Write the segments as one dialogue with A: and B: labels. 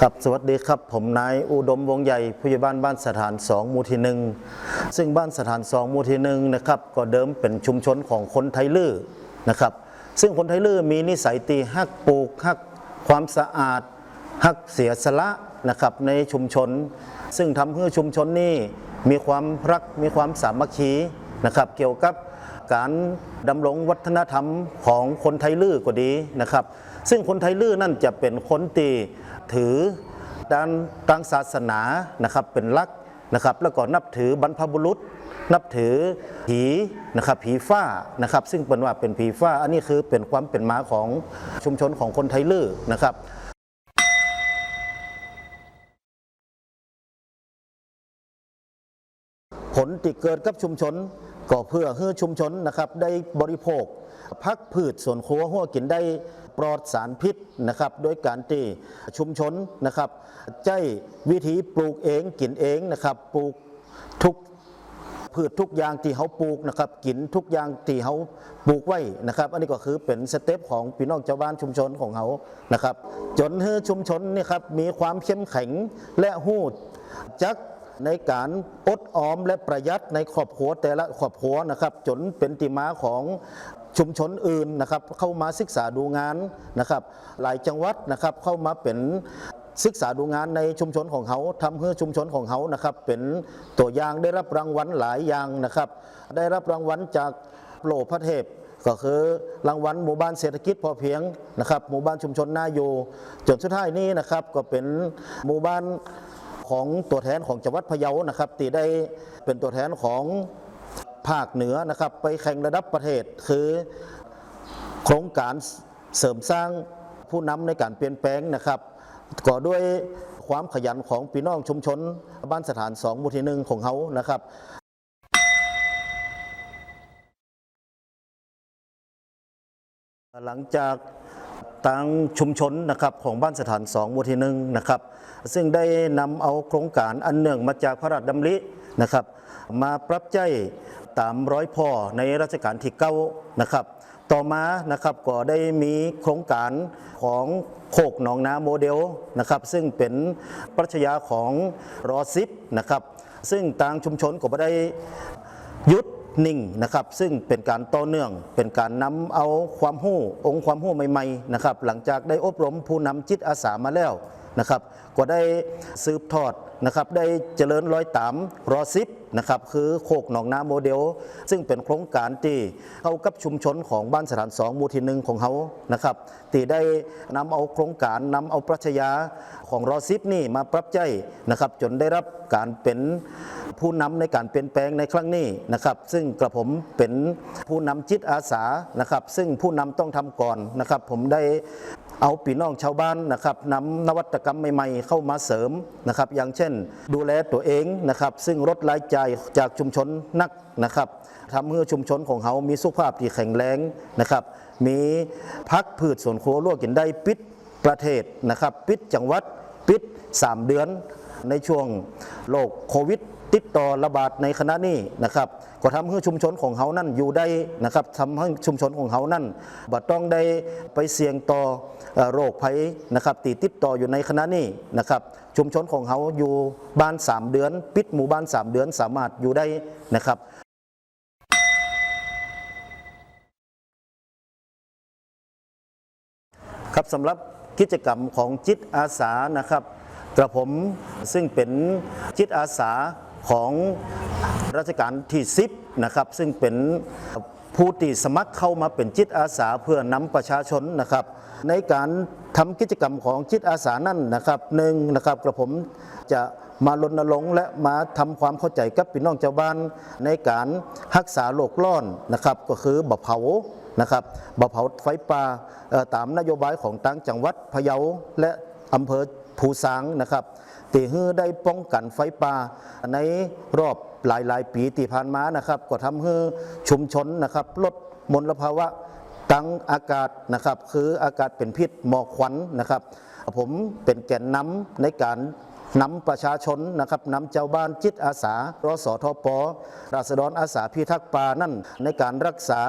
A: ครับสวัสดีครับ ผมนายอุดมวงใหญ่ผู้ใหญ่บ้านบ้านสถานสองมูที่หนึ่งซึ่งบ้านสถานสองมูที่หนึ่งนะครับก็เดิมเป็นชุมชนของคนไทยลื้อนะครับ ซึ่งคนไทยลื้อมีนิสัยตีฮักปลูกฮักความสะอาดฮักเสียสละนะครับในชุมชน ซึ่งทำให้ชุมชนนี้มีความรักมีความสามัคคีนะครับ เกี่ยวกับ การดำรงวัฒนธรรมของคนไทยลื้อก็ดีนะครับ ซึ่งคนไทยลื้อนั่นจะเป็นคนตีถือด้านทางศาสนานะครับเป็นลักนะครับแล้วก็นับถือบรรพบุรุษ นับถือผีนะครับผีฟ้านะครับ ซึ่งเป็นว่าเป็นผีฟ้า อันนี้คือเป็นความเป็นมาของชุมชนของคนไทยลื้อนะครับผลที่เกิดกับชุมชน ก็เพื่อให้ชุมชนนะครับได้บริโภคพักพืชส่วนครัวหัวกินได้ปลอดสารพิษนะครับโดยการที่ชุมชนนะครับใจวิธีปลูกเองกินเองนะครับปลูกทุกพืชทุกอย่างที่เขาปลูกนะครับกินทุกอย่างที่เขาปลูกไว้นะครับ อันนี้ก็คือเป็นสเต็ปของพี่น้องชาวบ้านชุมชนของเขานะครับ จนให้ชุมชนนี่ครับมีความเข้มแข็งและหูจัก ในการอดออมและประหยัดในครอบครัวแต่ละครอบครัวนะครับ จนเป็นติมาของชุมชนอื่นนะครับ เข้ามาศึกษาดูงานนะครับ หลายจังหวัดนะครับเข้ามาเป็นศึกษาดูงานในชุมชนของเขาทำให้ชุมชนของเขานะครับ เป็นตัวอย่างได้รับรางวัลหลายอย่างนะครับ ได้รับรางวัลจากโลพระเทพก็คือรางวัลหมู่บ้านเศรษฐกิจพอเพียงนะครับ หมู่บ้านชุมชนน่าอยู่จนสุดท้ายนี้นะครับ ก็เป็นหมู่บ้าน ของตัวแทนของจังหวัดพะเยานะครับที่ได้เป็นตัวแทนของภาคเหนือนะครับ ไปแข่งระดับประเทศ คือโครงการเสริมสร้างผู้นำในการเปลี่ยนแปลงนะครับก่อด้วยความขยันของพี่น้องชุมชน บ้านสถานสองมูที่หนึ่งของเขานะครับหลังจาก ทางชุมชนนะครับของบ้านสถานสองหมู่ที่หนึ่งนะครับ ซึ่งได้นำเอาโครงการอันเนื่องมาจากพระราชดำรินะครับ มาปรับใจตามร้อยพ่อในรัชกาลที่เก้านะครับต่อมานะครับก็ได้มีโครงการของโคกหนองนาโมเดลนะครับ ซึ่งเป็นปรัชญาของรอซิปนะครับ ซึ่งทางชุมชนก็ได้ยุด นิ่งนะครับซึ่งเป็นการต่อเนื่อง เป็นการนำเอาความหู้องค์ความหู้ใหม่ๆนะครับหลังจากได้อบรมผู้นำจิตอาสามาแล้วนะครับก็ได้สืบทอด นะครับได้เจริญร้อยตามรอซิปนะครับคือโคกหนองนาโมเดล ซึ่งเป็นโครงการที่เข้ากับชุมชนของบ้านสถานสองมูที่หนึ่งของเขานะครับที่ได้นำเอาโครงการนำเอาปรัชญาของรอซิปนี่มาปรับใจนะครับจนได้รับการเป็นผู้นำในการเปลี่ยนแปลงในครั้งนี้นะครับซึ่งกระผมเป็นผู้นำจิตอาสานะครับซึ่งผู้นำต้องทำก่อนนะครับผมได้ เอาพี่น้องชาวบ้านนะครับนำนวัตกรรมใหม่ๆ เข้ามาเสริมนะครับ อย่างเช่น ดูแลตัวเองนะครับ ซึ่งลดรายจ่ายจากชุมชนนักนะครับทำให้ชุมชนของเขามีสุขภาพที่แข็งแรงนะครับ มีพักพืชสวนครัวลวกกินได้ปิดประเทศนะครับ ปิดจังหวัดปิด 3 เดือนในช่วงโรคโควิด ติดต่อระบาดในขณะนี้นะครับก็ทำให้ชุมชนของเขานั่นอยู่ได้นะครับทำให้ชุมชนของเขานั่นบัต้องได้ไปเสี่ยงต่อโรคภัยนะครับตีติดต่ออยู่ในขณะนี้นะครับชุมชนของเขาอยู่บ้าน 3 เดือน ปิดหมู่บ้าน 3 เดือนสามารถอยู่ได้นะครับครับสำหรับกิจกรรมของจิตอาสานะครับกระผมซึ่งเป็นจิตอาสา ของรัชกาลที่ 10 นะครับ ซึ่งเป็นผู้ที่สมัครเข้ามาเป็นจิตอาสาเพื่อนำประชาชนนะครับ ในการทำกิจกรรมของจิตอาสานั่นนะครับหนึ่งนะครับกระผมจะมารณรงค์และมาทำความเข้าใจกับพี่น้องชาวบ้านในการรักษาโลกร้อนนะครับก็คือบะเผานะครับบ่เผาไฟป่าตามนโยบายของตั้งจังหวัดพะเยาและอำเภอ ภูซางนะครับตีฮือได้ป้องกันไฟป่าในรอบหลายๆ ปีที่ผ่านมานะครับ ก็ทำให้ชุมชนนะครับลดมลภาวะตั้งอากาศนะครับ คืออากาศเป็นพิษหมอกควันนะครับ ผมเป็นแก่นนำในการนำประชาชนนะครับนำเจ้าบ้านจิตอาสารสทปราษฎรอาสาพิทักษ์ป่านั่นในการรักษา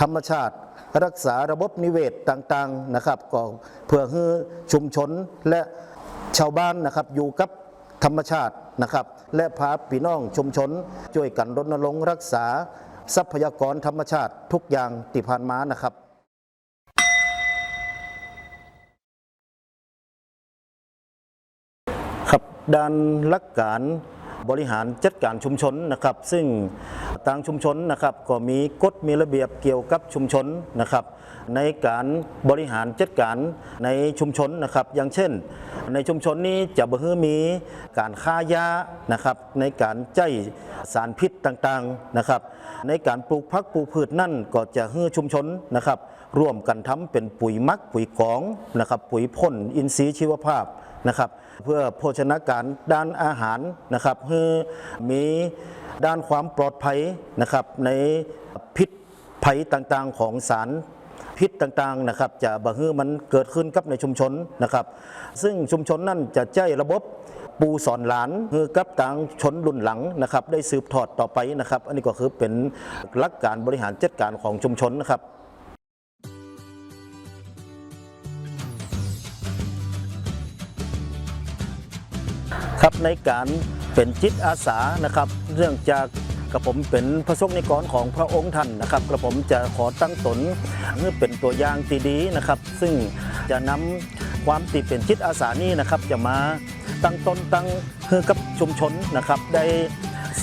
A: ธรรมชาติ รักษาระบบนิเวศต่างๆนะครับก็เพื่อให้ชุมชนและ ชาวบ้านนะครับอยู่กับธรรมชาตินะครับ และพาพี่น้องชุมชนช่วยกันรณรงค์รักษา ทรัพยากรธรรมชาติทุกอย่างที่ผ่านมานะครับครับด้านลักการ บริหารจัดการชุมชนนะครับ ซึ่งทางชุมชนนะครับก็มีกฎมีระเบียบเกี่ยวกับชุมชนนะครับ ในการบริหารจัดการในชุมชนนะครับ อย่างเช่น ในชุมชนนี้จะบ่ฮือมีการฆ่ายานะครับ ในการใจสารพิษต่างๆนะครับ ในการปลูกพักปลูกพืชนั่นก็จะฮือชุมชนนะครับร่วมกันทำเป็นปุ๋ยมักปุ๋ยกองนะครับ ปุ๋ยพ่นอินทรีย์ชีวภาพนะครับ เพื่อโภชนาการด้านอาหารนะครับเพื่อมีด้านความปลอดภัยนะครับในพิษภัยต่างๆของสารพิษต่างๆนะครับจะบ่ฮือมันเกิดขึ้นกับในชุมชนนะครับ ซึ่งชุมชนนั่นจะใจระบบปูสอนหลานคือกับต่างชนรุ่นหลังนะครับ ได้สืบทอดต่อไปนะครับ อันนี้ก็คือเป็นหลักการบริหารจัดการของชุมชนนะครับ ครับในการเป็นจิตอาสานะครับเรื่องจากกระผมเป็นพระสงฆ์นิกรของพระองค์ท่านนะครับกระผมจะขอตั้งตนเพื่อเป็นตัวอย่างที่ดีนะครับ ซึ่งจะนำความติเป็นจิตอาสานี้นะครับ จะมาตั้งตนตั้งเพื่อกับชุมชนนะครับ ได้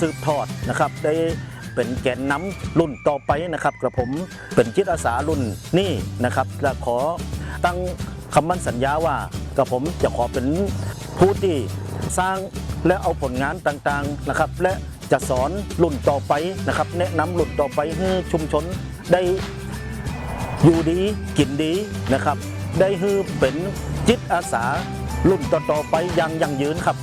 A: สืบทอดนะครับได้เป็นแกนนำรุ่นต่อไปนะครับ กระผมเป็นจิตอาสารุ่นนี้นะครับและขอตั้งคำมั่นสัญญาว่ากระผมจะขอเป็นผู้ที่ สร้างและเอาผลงานต่างๆนะครับ และจะสอนรุ่นต่อไปนะครับ แนะนำรุ่นต่อไปให้ชุมชนได้อยู่ดีกินดีนะครับ ได้ฮือเป็นจิตอาสารุ่นต่อๆไปอย่างยั่งยืนครับ